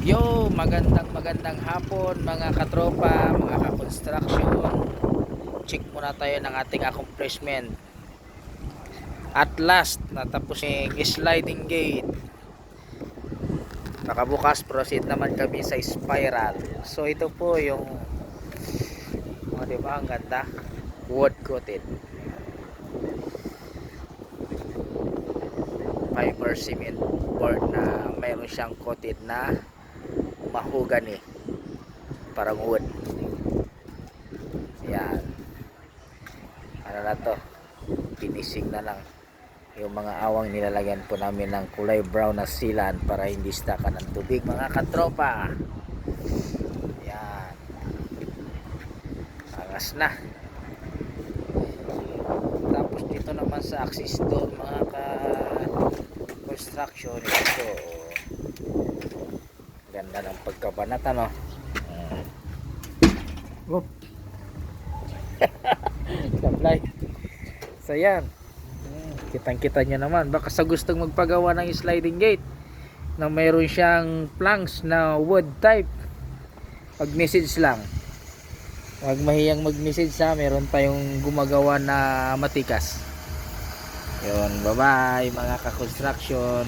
Yo, magandang magandang hapon mga katropa, mga ka-construction. Check muna tayo ng ating accomplishment. At last, natapos yung sliding gate. Nakabukas, proceed naman kami sa spiral. So ito po yung oh, di ba ang ganda? Wood coated. Fiber cement board na mayroon siyang coated na mahogany parang wood. Yan. Ano na to? Finishing na lang yung mga awang nilalagyan po namin ng kulay brown na silan para hindi stakan ng tubig mga katropa. Yan. Angas na. Tapos dito naman sa access door mga ka construction ito oh. ganda ng pagkabanat ano Mm. Whoop. Sablay. So yan. Kitang kita nyo naman. Baka sa gustong magpagawa ng sliding gate na mayroon siyang planks na wood type. Pag message lang. Huwag mahiyang mag-message sa meron tayong gumagawa na matikas. Yun, bye bye mga ka-construction.